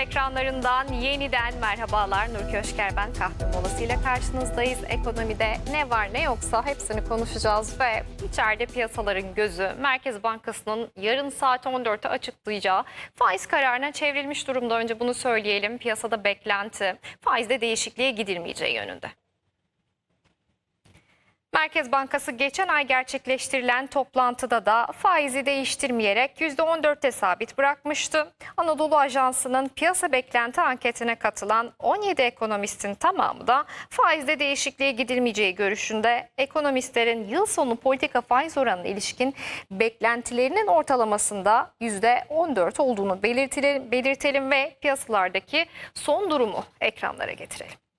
ekranlarından yeniden merhabalar. Nur Köşker ben kahve molasıyla karşınızdayız. Ekonomide ne var ne yoksa hepsini konuşacağız ve içeride piyasaların gözü Merkez Bankası'nın yarın saat 14'te açıklayacağı faiz kararına çevrilmiş durumda. Önce bunu söyleyelim. Piyasada beklenti faizde değişikliğe gidilmeyeceği yönünde. Merkez Bankası geçen ay gerçekleştirilen toplantıda da faizi değiştirmeyerek %14'te sabit bırakmıştı. Anadolu Ajansı'nın piyasa beklenti anketine katılan 17 ekonomistin tamamı da faizde değişikliğe gidilmeyeceği görüşünde. Ekonomistlerin yıl sonu politika faiz oranına ilişkin beklentilerinin ortalamasında %14 olduğunu belirtelim ve piyasalardaki son durumu ekranlara getirelim.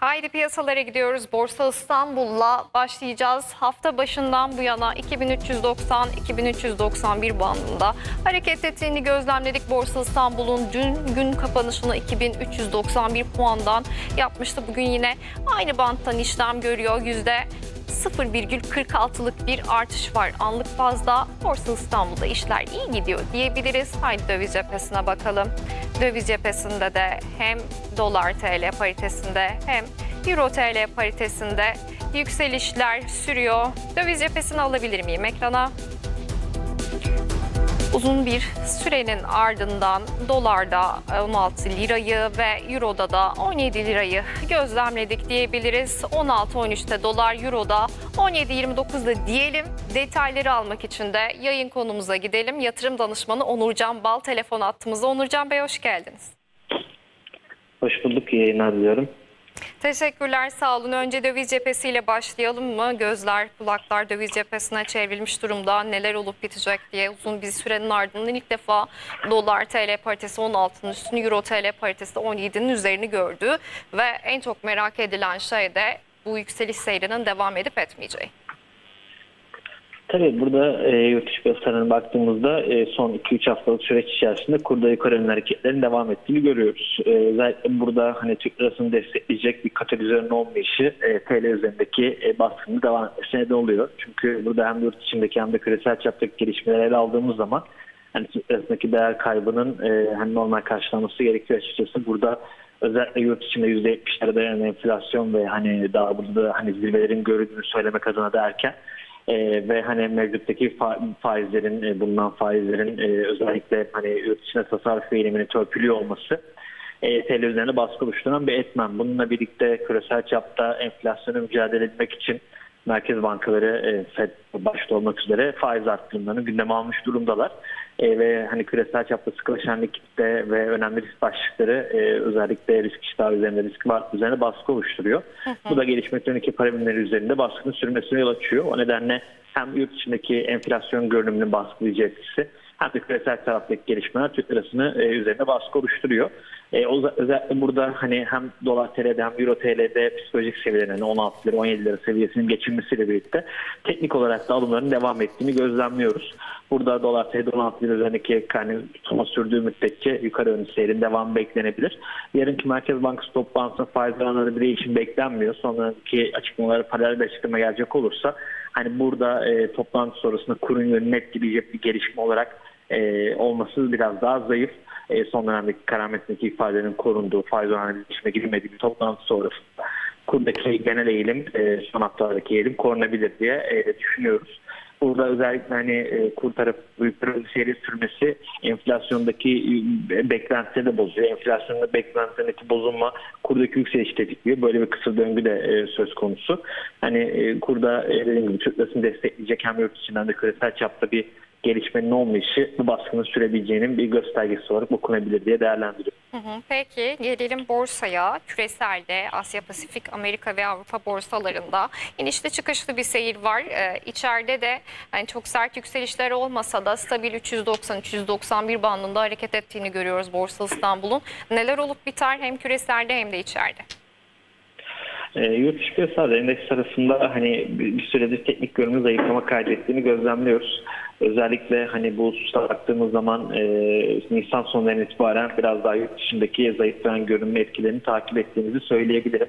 Haydi piyasalara gidiyoruz. Borsa İstanbul'la başlayacağız. Hafta başından bu yana 2390-2391 bandında hareket ettiğini gözlemledik. Borsa İstanbul'un dün gün kapanışını 2391 puandan yapmıştı. Bugün yine aynı banttan işlem görüyor. Yüzde 0,46'lık bir artış var. Anlık bazda Borsa İstanbul'da işler iyi gidiyor diyebiliriz. Haydi döviz cephesine bakalım. Döviz cephesinde de hem dolar TL paritesinde hem euro TL paritesinde yükselişler sürüyor. Döviz cephesini alabilir miyim ekrana? Uzun bir sürenin ardından dolarda 16 lirayı ve euroda da 17 lirayı gözlemledik diyebiliriz. 16-13'te dolar euroda 17-29'da diyelim. Detayları almak için de yayın konumuza gidelim. Yatırım danışmanı Onurcan Bal telefon attığımızda. Onurcan Bey hoş geldiniz. Hoş bulduk, iyi yayınlar diliyorum. Teşekkürler, sağ olun. Önce döviz cephesiyle başlayalım mı? Gözler, kulaklar döviz cephesine çevrilmiş durumda. Neler olup bitecek diye uzun bir sürenin ardından ilk defa dolar TL paritesi 16'nın üstünü, euro TL paritesi de 17'nin üzerini gördü. Ve en çok merak edilen şey de bu yükseliş seyrinin devam edip etmeyeceği. Tabii burada e, yurt dışı piyasalarına baktığımızda e, son 2-3 haftalık süreç içerisinde kurda yukarı yönlü hareketlerin devam ettiğini görüyoruz. E, özellikle burada hani Türk lirasını destekleyecek bir katalizörün olmayışı e, TL üzerindeki e, baskının devam etmesine neden oluyor. Çünkü burada hem yurt içindeki hem de küresel çaptaki gelişmeleri ele aldığımız zaman hani Türk lirasındaki değer kaybının e, hani normal karşılanması gerekiyor açıkçası. Burada özellikle yurt içinde %70'lere dayanan enflasyon ve hani daha burada hani zirvelerin görüldüğünü söylemek adına da erken. Ee, ve hani mevcuttaki fa- faizlerin e, bulunan faizlerin e, özellikle hani yurt içinde tasarruf eğilimini törpülüyor olması e, TL üzerine baskı oluşturan bir etmen. Bununla birlikte küresel çapta enflasyonu mücadele etmek için merkez bankaları e, FED başta olmak üzere faiz arttırımlarını gündeme almış durumdalar. E, ve hani küresel çapta sıkılaşan likitte ve önemli risk başlıkları e, özellikle risk iştahı üzerinde risk var üzerine baskı oluşturuyor. Bu da gelişmekte önceki para birimleri üzerinde baskının sürmesine yol açıyor. O nedenle hem yurt içindeki enflasyon görünümünün baskılayıcı etkisi hem de küresel taraftaki gelişmeler Türk lirasını e, üzerine baskı oluşturuyor. E, o, özellikle burada hani hem dolar TL'de hem euro TL'de psikolojik seviyelerin hani 16 lira 17 lira seviyesinin geçilmesiyle birlikte teknik olarak da alımların devam ettiğini gözlemliyoruz. Burada dolar TL'de 16 lira üzerindeki hani tutma sürdüğü müddetçe yukarı yönlü seyrin devamı beklenebilir. Yarınki Merkez Bankası toplantısında faiz oranları bir değişim beklenmiyor. Sonraki açıklamaları paralel bir açıklama gelecek olursa hani burada e, toplantı sonrasında kurun yönünü etkileyecek bir gelişme olarak e, olması biraz daha zayıf. E, son dönemdeki karametindeki ifadelerin korunduğu, faiz oranı değişime girmediği bir toplantı sonrasında kurdaki genel eğilim, e, son haftalardaki eğilim korunabilir diye e, düşünüyoruz. Burada özellikle hani e, kur tarafı seyri sürmesi enflasyondaki e, beklentileri de bozuyor. Enflasyonda beklentilerindeki bozulma kurdaki yükseliş tetikliyor. Böyle bir kısır döngü de e, söz konusu. Hani e, kurda e, dediğim gibi lirasını destekleyecek hem yurt içinden de küresel çapta bir gelişmenin olmayışı bu baskının sürebileceğinin bir göstergesi olarak okunabilir diye değerlendiriyorum. Peki gelelim borsaya. Küreselde Asya Pasifik, Amerika ve Avrupa borsalarında inişli çıkışlı bir seyir var. Ee, içeride de yani çok sert yükselişler olmasa da stabil 390-391 bandında hareket ettiğini görüyoruz Borsa İstanbul'un. Neler olup biter hem küreselde hem de içeride? E, yurt dışı piyasalar endeks arasında hani bir, süredir teknik görünümü zayıflama kaydettiğini gözlemliyoruz. Özellikle hani bu hususta baktığımız zaman e, Nisan sonlarından itibaren biraz daha yurt dışındaki zayıflayan görünme etkilerini takip ettiğimizi söyleyebilirim.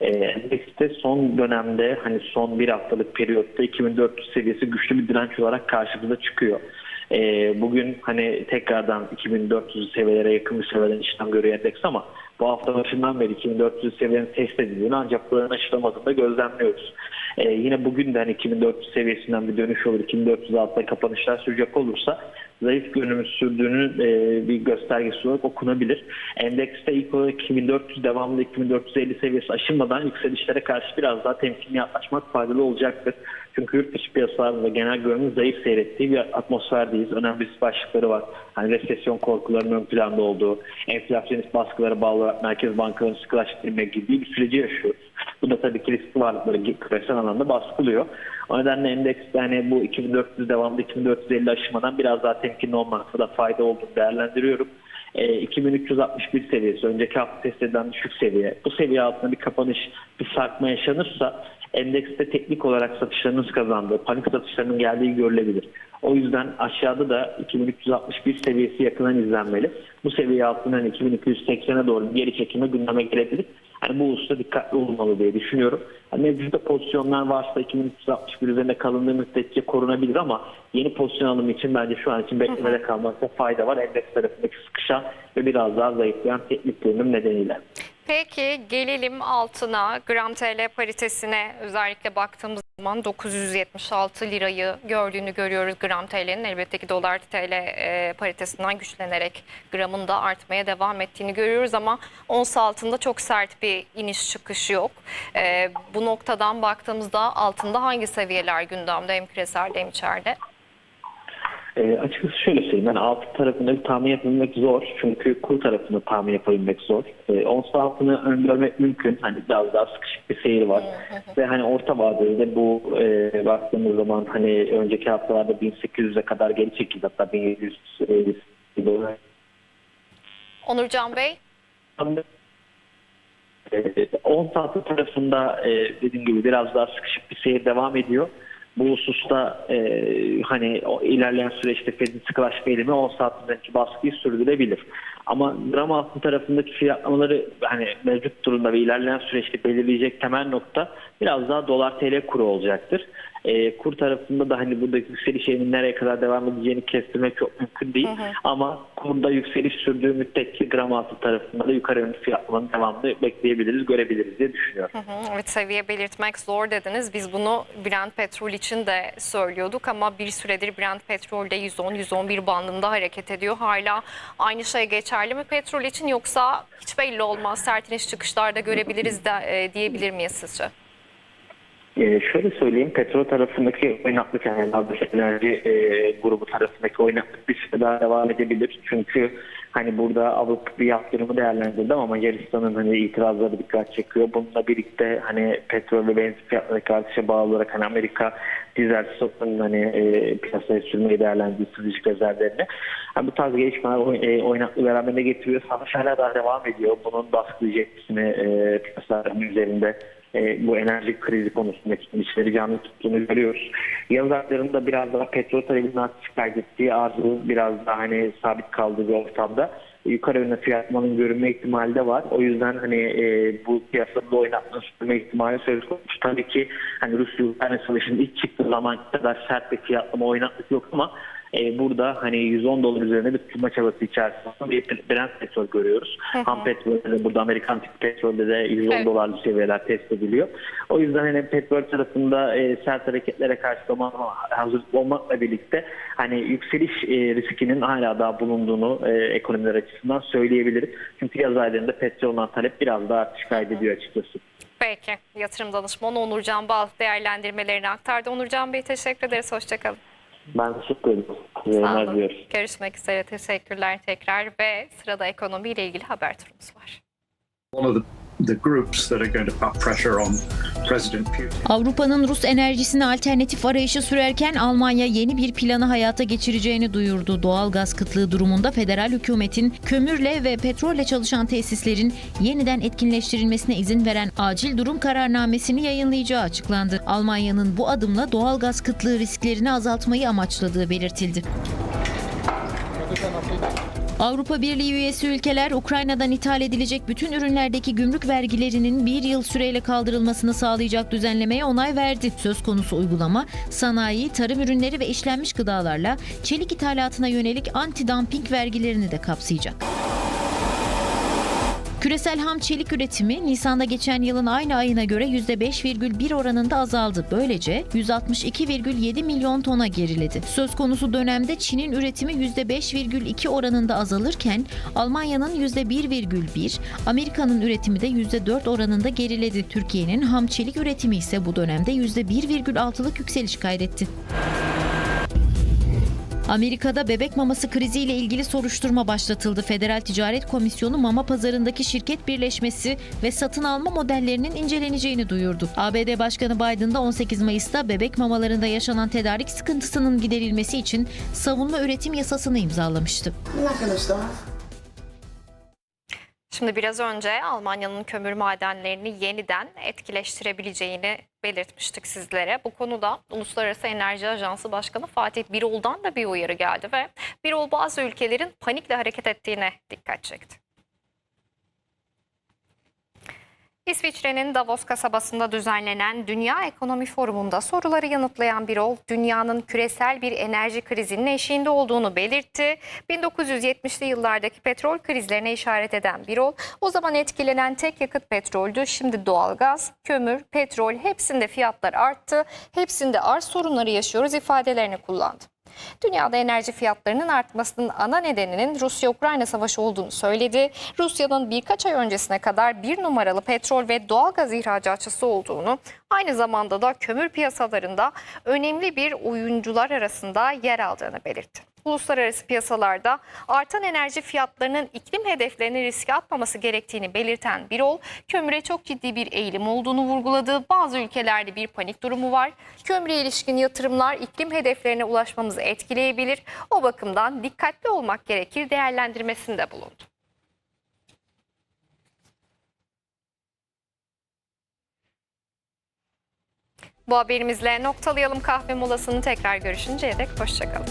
E, endekste son dönemde hani son bir haftalık periyotta 2400 seviyesi güçlü bir direnç olarak karşımıza çıkıyor. E, bugün hani tekrardan 2400 seviyelere yakın bir seviyeden işlem görüyor endeks ama bu hafta başından beri 2400 seviyelerin test edildiğini ancak buranın aşılamadığını gözlemliyoruz. E, yine bugün de hani 2400 seviyesinden bir dönüş olur. 2400 altta kapanışlar sürecek olursa zayıf görünümü sürdüğünün e, bir göstergesi olarak okunabilir. Endekste ilk olarak 2400 devamlı 2450 seviyesi aşılmadan yükselişlere karşı biraz daha temkinli yaklaşmak faydalı olacaktır. Çünkü yurt dışı piyasalarda genel görünüm zayıf seyrettiği bir atmosferdeyiz. Önemli risk başlıkları var. Hani resesyon korkularının ön planda olduğu, enflasyonist baskılara bağlı olarak merkez bankalarının sıkılaştırma gibi bir süreci yaşıyoruz. Bu da tabii ki riskli varlıkları küresel anlamda baskılıyor. O nedenle endekste hani bu 2400 devamlı 2450 aşımadan biraz daha temkinli olmakta da fayda olduğunu değerlendiriyorum. E, 2361 seviyesi önceki hafta test edilen düşük seviye. Bu seviye altında bir kapanış, bir sarkma yaşanırsa endekste teknik olarak satışlarınız kazandığı, panik satışlarının geldiği görülebilir. O yüzden aşağıda da 2361 seviyesi yakından izlenmeli. Bu seviye altından hani 2280'e doğru geri çekime gündeme gelebilir. Hani bu hususta dikkatli olunmalı diye düşünüyorum. Hani mevcutta pozisyonlar varsa 2361 üzerinde kalındığı müddetçe korunabilir ama yeni pozisyon alımı için bence şu an için beklemede kalmakta fayda var. Endeks tarafındaki sıkışan ve biraz daha zayıflayan teknik nedeniyle. Peki gelelim altına gram TL paritesine özellikle baktığımız zaman 976 lirayı gördüğünü görüyoruz gram TL'nin. Elbette ki dolar TL e, paritesinden güçlenerek gramın da artmaya devam ettiğini görüyoruz ama ons altında çok sert bir iniş çıkış yok. E, bu noktadan baktığımızda altında hangi seviyeler gündemde hem küresel hem içeride? E, açıkçası şöyle söyleyeyim. Yani altı tarafında bir tahmin yapabilmek zor. Çünkü kur tarafında tahmin yapabilmek zor. E, ons altını öngörmek mümkün. Hani biraz daha sıkışık bir seyir var. Ve hani orta vadede de bu e, baktığımız zaman hani önceki haftalarda 1800'e kadar geri çekildi. Hatta 1700 e, böyle. Onurcan Bey? E, 10 saati tarafında e, dediğim gibi biraz daha sıkışık bir seyir devam ediyor. Bu hususta e, hani o ilerleyen süreçte Fed'in sıkılaşma eğilimi 10 saat üzerindeki baskıyı sürdürebilir. Ama gram altın tarafındaki fiyatlamaları hani mevcut durumda ve ilerleyen süreçte belirleyecek temel nokta biraz daha dolar TL kuru olacaktır. E, kur tarafında da hani buradaki yükseliş nereye kadar devam edeceğini kestirmek çok mümkün değil. Ama kurda yükseliş sürdüğü müddetçe gram altın tarafında da yukarı yönlü fiyatlamanın devamını bekleyebiliriz, görebiliriz diye düşünüyorum. Hı hı, Evet seviye belirtmek zor dediniz. Biz bunu Brent petrol için de söylüyorduk ama bir süredir Brent petrolde 110-111 bandında hareket ediyor. Hala aynı şey geçerli mi petrol için yoksa hiç belli olmaz sert iniş çıkışlarda görebiliriz de e, diyebilir miyiz sizce? Ee, şöyle söyleyeyim, petrol tarafındaki oynaklık yani enerji e, grubu tarafındaki oynaklık bir süre daha devam edebilir. Çünkü hani burada Avrupa bir yaptırımı değerlendirdi ama Macaristan'ın hani itirazları dikkat çekiyor. Bununla birlikte hani petrol ve benzin fiyatlarındaki artışa bağlı olarak hani Amerika dizel stoklarının hani e, piyasaya sürmeyi değerlendirdiği stratejik rezervlerini. Yani bu tarz gelişmeler e, oynaklığı beraberinde getiriyor. Savaş hala daha devam ediyor. Bunun baskılayıcı etkisini e, piyasaların üzerinde e, bu enerji krizi konusundaki ilişkileri canlı tuttuğunu görüyoruz. Yaz aylarında biraz daha petrol talebinin artış kaydettiği arzı biraz daha hani sabit kaldığı bir ortamda yukarı yönlü fiyatlamanın görünme ihtimali de var. O yüzden hani e, bu piyasada oynatma sürme ihtimali söz konusu. Tabii ki hani Rusya-Ukrayna savaşının ilk çıktığı zaman kadar sert bir fiyatlama oynatmak yok ama e, burada hani 110 dolar üzerine bir tutma çabası içerisinde bir Brent petrol görüyoruz. Ham petrolde de burada Amerikan tip petrolde de 110 Evet. dolarlı seviyeler test ediliyor. O yüzden hani petrol tarafında e, sert hareketlere karşı hazırlıklı olmakla birlikte hani yükseliş e, riskinin hala daha bulunduğunu e, ekonomiler açısından söyleyebiliriz. Çünkü yaz aylarında petrolden talep biraz daha artış kaydediyor açıkçası. Peki yatırım danışmanı Onurcan Bal değerlendirmelerini aktardı. Onurcan Bey teşekkür ederiz. Hoşçakalın. Ben teşekkür ederim. Yayınlar diliyorum. Görüşmek üzere. Teşekkürler tekrar ve sırada ekonomiyle ilgili haber turumuz var. one Avrupa'nın Rus enerjisine alternatif arayışı sürerken Almanya yeni bir planı hayata geçireceğini duyurdu. Doğal gaz kıtlığı durumunda federal hükümetin kömürle ve petrolle çalışan tesislerin yeniden etkinleştirilmesine izin veren acil durum kararnamesini yayınlayacağı açıklandı. Almanya'nın bu adımla doğal gaz kıtlığı risklerini azaltmayı amaçladığı belirtildi. Avrupa Birliği üyesi ülkeler Ukrayna'dan ithal edilecek bütün ürünlerdeki gümrük vergilerinin bir yıl süreyle kaldırılmasını sağlayacak düzenlemeye onay verdi. Söz konusu uygulama sanayi, tarım ürünleri ve işlenmiş gıdalarla çelik ithalatına yönelik anti-dumping vergilerini de kapsayacak. Küresel ham çelik üretimi Nisan'da geçen yılın aynı ayına göre %5,1 oranında azaldı. Böylece 162,7 milyon tona geriledi. Söz konusu dönemde Çin'in üretimi %5,2 oranında azalırken Almanya'nın %1,1, Amerika'nın üretimi de %4 oranında geriledi. Türkiye'nin ham çelik üretimi ise bu dönemde %1,6'lık yükseliş kaydetti. Amerika'da bebek maması kriziyle ilgili soruşturma başlatıldı. Federal Ticaret Komisyonu mama pazarındaki şirket birleşmesi ve satın alma modellerinin inceleneceğini duyurdu. ABD Başkanı Biden da 18 Mayıs'ta bebek mamalarında yaşanan tedarik sıkıntısının giderilmesi için savunma üretim yasasını imzalamıştı. Starve. Şimdi biraz önce Almanya'nın kömür madenlerini yeniden etkileştirebileceğini belirtmiştik sizlere. Bu konuda Uluslararası Enerji Ajansı Başkanı Fatih Birol'dan da bir uyarı geldi ve Birol bazı ülkelerin panikle hareket ettiğine dikkat çekti. İsviçre'nin Davos kasabasında düzenlenen Dünya Ekonomi Forumu'nda soruları yanıtlayan Birol, dünyanın küresel bir enerji krizinin eşiğinde olduğunu belirtti. 1970'li yıllardaki petrol krizlerine işaret eden Birol, o zaman etkilenen tek yakıt petroldü. Şimdi doğalgaz, kömür, petrol hepsinde fiyatlar arttı. Hepsinde arz sorunları yaşıyoruz ifadelerini kullandı. Dünyada enerji fiyatlarının artmasının ana nedeninin Rusya-Ukrayna savaşı olduğunu söyledi. Rusya'nın birkaç ay öncesine kadar bir numaralı petrol ve doğalgaz ihracatçısı olduğunu, aynı zamanda da kömür piyasalarında önemli bir oyuncular arasında yer aldığını belirtti. Uluslararası piyasalarda artan enerji fiyatlarının iklim hedeflerini riske atmaması gerektiğini belirten Birol, kömüre çok ciddi bir eğilim olduğunu vurguladı. Bazı ülkelerde bir panik durumu var. Kömüre ilişkin yatırımlar iklim hedeflerine ulaşmamızı etkileyebilir. O bakımdan dikkatli olmak gerekir değerlendirmesinde bulundu. Bu haberimizle noktalayalım kahve molasını tekrar görüşünceye dek hoşçakalın.